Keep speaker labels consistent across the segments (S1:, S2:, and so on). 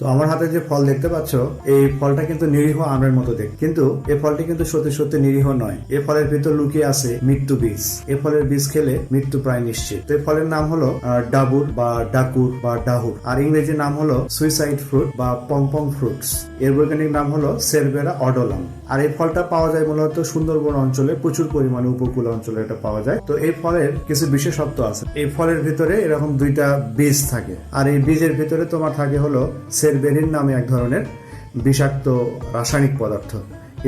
S1: তো আমার হাতে যে ফল দেখতে পাচ্ছ, এই ফলটা কিন্তু নিরীহ আমের মতো দেখ, কিন্তু এই ফলটি কিন্তু সত্যি সত্যি নিরীহ নয়। এই ফলের ভিতর লুকিয়ে আছে মৃত্যু বীজ। এই ফলের বীজ খেলে মৃত্যু প্রায় নিশ্চিত। তো এই ফলের নাম হলো ডাবুর বা ডাকুর বা ডাহুর। আর ইংরেজি নাম হলো সুইসাইড ফ্রুট বা পমপম ফ্রুটস এর বৈজ্ঞানিক নাম হলো সেরবেরা অডোলাম। আর এই ফলটা পাওয়া যায় মূলত সুন্দরবন অঞ্চলে, প্রচুর পরিমাণে উপকূল অঞ্চলে এটা পাওয়া যায়। তো এই ফলের কিছু বিশেষত্ব আছে। এই ফলের ভিতরে এরকম দুইটা বীজ থাকে। আর এই বীজের ভিতরে তোমার থাকে হলো সেরবেরিন নামে এক ধরনের বিষাক্ত রাসায়নিক পদার্থ।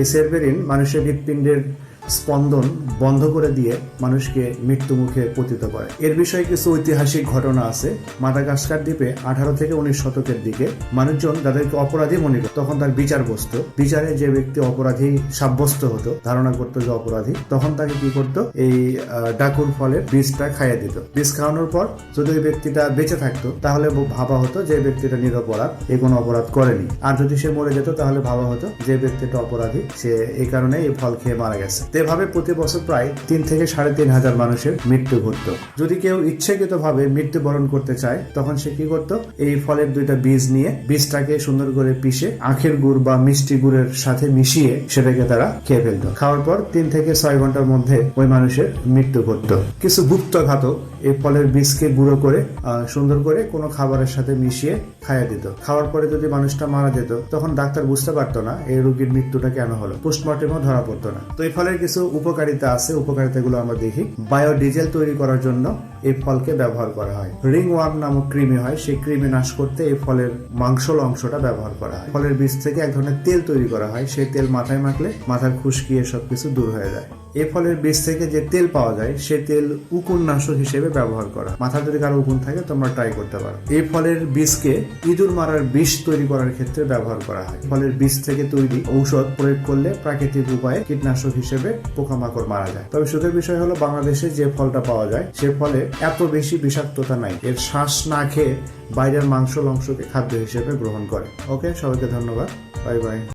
S1: এই সেরবেরিন মানুষের হৃৎপিণ্ডের স্পন্দন বন্ধ করে দিয়ে মানুষকে মৃত্যু মুখে পতিত করে। এর বিষয়ে কিছু ঐতিহাসিক ঘটনা আছে। মাদাগাস্কার দ্বীপে আঠারো থেকে উনিশ শতকের দিকে মানুষজন তাদেরকে অপরাধী মনে করত। তখন তার বিচার বসতো। বিচারে যে ব্যক্তি অপরাধী সাব্যস্ত হতো, ধারণা করতো যে অপরাধী, তখন তাকে কি করতো? এই ডাকুর ফলের বীজটা খাইয়ে দিত। বীজ খাওয়ানোর পর যদি ওই ব্যক্তিটা বেঁচে থাকতো, তাহলে ভাবা হতো যে ব্যক্তিটা নিরপরাধ, এ কোনো অপরাধ করেনি। আর যদি সে মরে যেত, তাহলে ভাবা হতো যে ব্যক্তিটা অপরাধী, সে এই কারণে এই ফল খেয়ে মারা গেছে। এভাবে প্রতি বছর প্রায় তিন থেকে সাড়ে তিন হাজার মানুষের মৃত্যু ঘটতো। যদি কেউ ইচ্ছাকৃত ভাবে মৃত্যুবরণ করতে চায়, তখন সে কি করতো? এই ফলের দুইটা বীজ নিয়ে বীজটাকে সুন্দর করে পিষে আখের গুড় বা মিষ্টি গুড়ের সাথে মিশিয়ে সেটাকে তারা খেয়ে ফেলতো। খাওয়ার পর তিন থেকে ছয় ঘণ্টার মধ্যে ওই মানুষের মৃত্যু ঘটতো। কিছু গুপ্ত ঘাতক এই ফলের বীজকে গুঁড়ো করে সুন্দর করে কোনো খাবারের সাথে মিশিয়ে খাইয়ে দিত। খাওয়ার পরে যদি মানুষটা মারা যেত, তখন ডাক্তার বুঝতে পারতো না এই রোগীর মৃত্যুটা কেন হলো। পোস্টমর্টেমও ধরা পড়তো না। তো এই ফলের কিছু উপকারিতা আছে, উপকারিতাগুলো আমরা দেখি। বায়োডিজেল তৈরি করার জন্য এই ফলকে ব্যবহার করা হয়। রিং ওয়ার্ম নামক কৃমি হয়, সেই কৃমি নাশ করতে এই ফলের মাংসল অংশটা ব্যবহার করা হয়। ফলের বীজ থেকে এক ধরনের তেল তৈরি করা হয়, সেই তেল মাথায় মাখলে মাথার খুশকি এসব কিছু দূর হয়ে যায়। এই ফলের বীজ থেকে যে তেল পাওয়া যায়, সে তেল উকুননাশক হিসেবে ব্যবহার করা। মাথা যদি কারও উকুন থাকে, তোমরা ট্রাই করতে পারো। এই ফলের বীজকে ইঁদুর মারার বিষ তৈরি করার ক্ষেত্রে ব্যবহার করা হয়। ফলের বীজ থেকে তৈরি ঔষধ প্রয়োগ করলে প্রাকৃতিক উপায়ে কীটনাশক হিসেবে পোকামাকড় মারা যায়। তবে সুখের বিষয় হলো, বাংলাদেশে যে ফলটা পাওয়া যায়, সে ফলে এত বেশি বিষাক্ততা নাই। এর শ্বাস না খেয়ে বাইরের মাংস অংশকে খাদ্য হিসেবে গ্রহণ করে। ওকে, সবাইকে ধন্যবাদ। Bye bye.